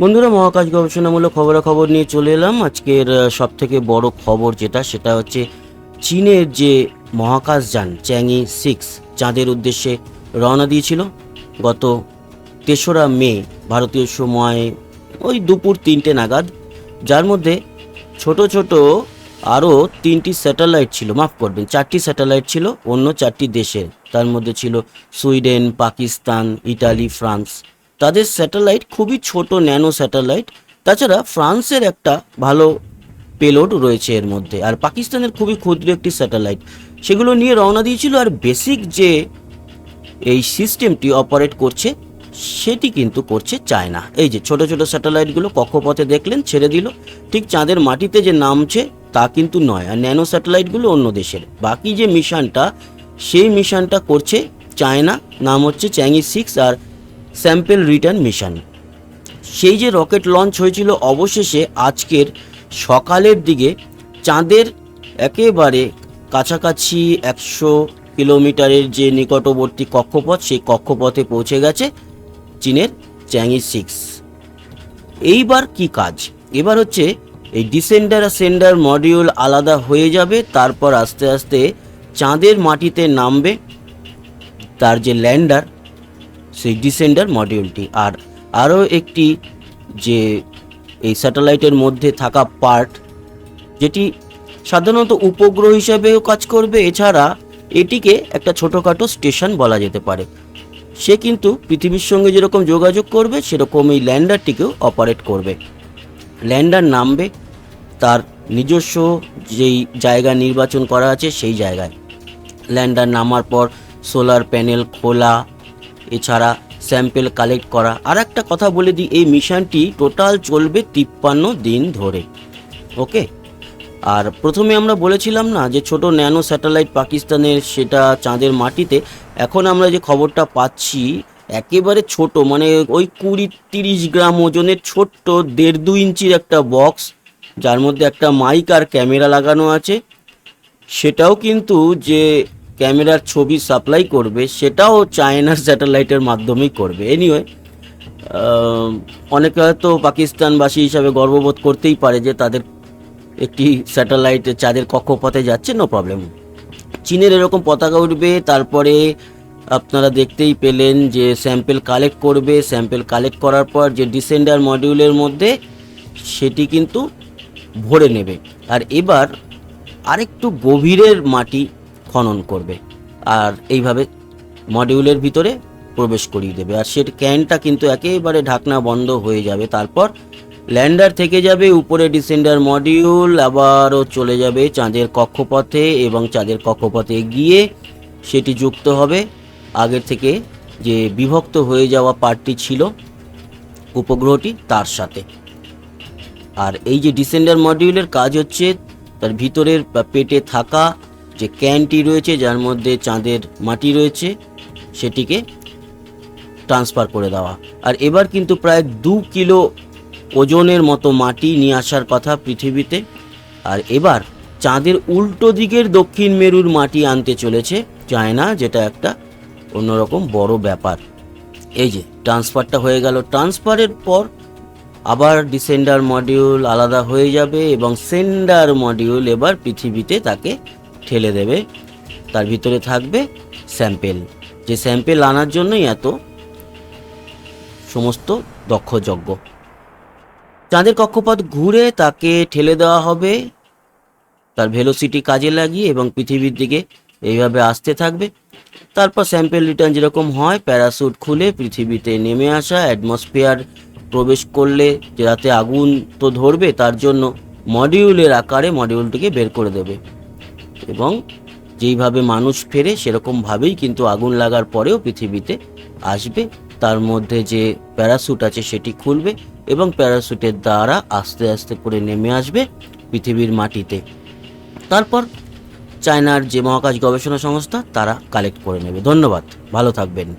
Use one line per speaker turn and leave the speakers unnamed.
বন্ধুরা, মহাকাশ গবেষণামূলক খবরাখবর নিয়ে চলে এলাম। আজকের সব থেকে বড় খবর যেটা, সেটা হচ্ছে চীনের যে মহাকাশযান চ্যাংই সিক্স, চাঁদের উদ্দেশ্যে রওনা দিয়েছিল। গত তেসরা মে, ভারতীয় সময় ওই দুপুর তিনটে নাগাদ, যার মধ্যে ছোট ছোট আরও তিনটি স্যাটেলাইট ছিল, মাফ করবেন, চারটি স্যাটেলাইট ছিল, অন্য চারটি দেশের। তার মধ্যে ছিল সুইডেন, পাকিস্তান, ইটালি, ফ্রান্স। তাদের স্যাটেলাইট খুবই ছোট ন্যানো স্যাটেলাইট। তাছাড়া ফ্রান্সের একটা ভালো পেলোড রয়েছে এর মধ্যে, আর পাকিস্তানের খুবই ক্ষুদ্র একটি স্যাটেলাইট। সেগুলো নিয়ে রওনা দিয়েছিল, আর বেসিক যে এই সিস্টেমটি অপারেট করছে, সেটি কিন্তু করছে চায়না। এই যে ছোট ছোট স্যাটেলাইটগুলো কক্ষপথে দেখলেন, ছেড়ে দিল। ঠিক চাঁদের মাটিতে যে নামছে, তা কিন্তু নয়। আর ন্যানো স্যাটেলাইটগুলো অন্য দেশের। বাকি যে মিশনটা, সেই মিশনটা করছে চায়না, নাম হচ্ছে চ্যাংই সিক্স, আর স্যাম্পেল রিটার্ন মিশন। সেই যে রকেট লঞ্চ হয়েছিল, অবশেষে আজকের সকালের দিকে চাঁদের একেবারে কাছাকাছি একশো কিলোমিটারের যে নিকটবর্তী কক্ষপথ, সেই কক্ষপথে পৌঁছে গেছে চীনের চ্যাংই সিক্স। এইবার কি কাজ? এবার হচ্ছে এই ডিসেন্ডার আর সেন্ডার মডিউল আলাদা হয়ে যাবে, তারপর আস্তে আস্তে চাঁদের মাটিতে নামবে তার যে ল্যান্ডার সেই ডিসেন্ডার মডিউলটি। আর আরও একটি যে এই স্যাটেলাইটের মধ্যে থাকা পার্ট, যেটি সাধারণত উপগ্রহ হিসাবেও কাজ করবে, এছাড়া এটিকে একটা ছোটোখাটো স্টেশন বলা যেতে পারে। সে কিন্তু পৃথিবীর সঙ্গে যেরকম যোগাযোগ করবে সেরকম এই ল্যান্ডারটিকেও অপারেট করবে। ল্যান্ডার নামবে তার নিজস্ব যেই জায়গা নির্বাচন করা আছে, সেই জায়গায়। ল্যান্ডার নামার পর সোলার প্যানেল খোলা এছাড়া স্যাম্পেল কালেক্ট করা। আর একটা কথা বলে দিই, এই মিশনটি টোটাল চলবে তিপ্পান্ন দিন ধরে ওকে আর প্রথমে আমরা বলেছিলাম না যে ছোট ন্যানো স্যাটেলাইট পাকিস্তানের সেটা চাঁদের মাটিতে। এখন আমরা যে খবরটা পাচ্ছি, একেবারে ছোট মানে ওই কুড়ি তিরিশ গ্রাম ওজনের ছোট্ট দেড় দু ইঞ্চির একটা বক্স যার মধ্যে একটা মাইক আর ক্যামেরা লাগানো আছে। সেটাও কিন্তু যে ক্যামেরার ছবি সাপ্লাই করবে, সেটাও চায়নার স্যাটেলাইটের মাধ্যমেই করবে। এনিওয়ে অনেকে হয়তো পাকিস্তানবাসী হিসাবে গর্ববোধ করতেই পারে যে তাদের একটি স্যাটেলাইট চাঁদের কক্ষপথে যাচ্ছে নো প্রবলেম চীনের এরকম পতাকা উঠবে, তারপরে আপনারা দেখতেই পেলেন যে স্যাম্পেল কালেক্ট করবে। স্যাম্পেল কালেক্ট করার পর যে ডিসেন্ডার মডিউলের মধ্যে সেটি কিন্তু ভরে নেবে। আর এবার আরেকটু গভীরের মাটি খনন করবে। আর এইভাবে মডিউলের ভিতরে প্রবেশ করিয়ে দেবে। আর সেট ক্যানটা কিন্তু একেবারে ঢাকনা বন্ধ হয়ে যাবে। তারপর ল্যান্ডার থেকে যাবে উপরে ডিসেন্ডার মডিউল, আবারও চলে যাবে চাঁদের কক্ষপথে এবং চাঁদের কক্ষপথে গিয়ে সেটি যুক্ত হবে। আগের থেকে যে বিভক্ত হয়ে যাওয়া পার্টটি ছিল উপগ্রহটি তার সাথে। আর এই যে ডিসেন্ডার মডিউলের কাজ হচ্ছে, তার ভিতরের পেটে থাকা যে ক্যানটি রয়েছে, যার মধ্যে চাঁদের মাটি রয়েছে, সেটিকে ট্রান্সফার করে দেওয়া। আর এবার কিন্তু প্রায় দু কিলো ওজনের মতো মাটি নিয়ে আসার কথা পৃথিবীতে। আর এবার চাঁদের উল্টো দিকের দক্ষিণ মেরুর মাটি আনতে চলেছে চায়না, যেটা একটা অন্যরকম বড় ব্যাপার। এই যে, ট্রান্সফারটা হয়ে গেল। ট্রান্সফারের পর আবার ডিসেন্ডার মডিউল আলাদা হয়ে যাবে এবং সেন্ডার মডিউল এবার পৃথিবীতে তাকে ঠেলে দেবে। তার ভিতরে থাকবে স্যাম্পেল। যে স্যাম্পেল আনার জন্যই এত সমস্ত দক্ষযজ্ঞ। চাঁদের কক্ষপথ ঘুরে তাকে ঠেলে দেওয়া হবে। তার ভেলোসিটি কাজে লাগিয়ে এবং পৃথিবীর দিকে এইভাবে আসতে থাকবে। তারপর স্যাম্পেল রিটার্ন যেরকম হয় প্যারাসুট খুলে পৃথিবীতে নেমে আসা অ্যাটমসফিয়ার প্রবেশ করলে যাতে আগুন তো ধরবে, তার জন্য মডিউলের আকারে মডিউলটিকে বের করে দেবে। এবং যেইভাবে মানুষ ফেরে, সেরকমভাবেই কিন্তু আগুন লাগার পরেও পৃথিবীতে আসবে। তার মধ্যে যে প্যারাসুট আছে, সেটি খুলবে এবং প্যারাসুটের দ্বারা আস্তে আস্তে করে নেমে আসবে পৃথিবীর মাটিতে। তারপর চায়নার যে মহাকাশ গবেষণা সংস্থা, তারা কালেক্ট করে নেবে। ধন্যবাদ। ভালো থাকবেন।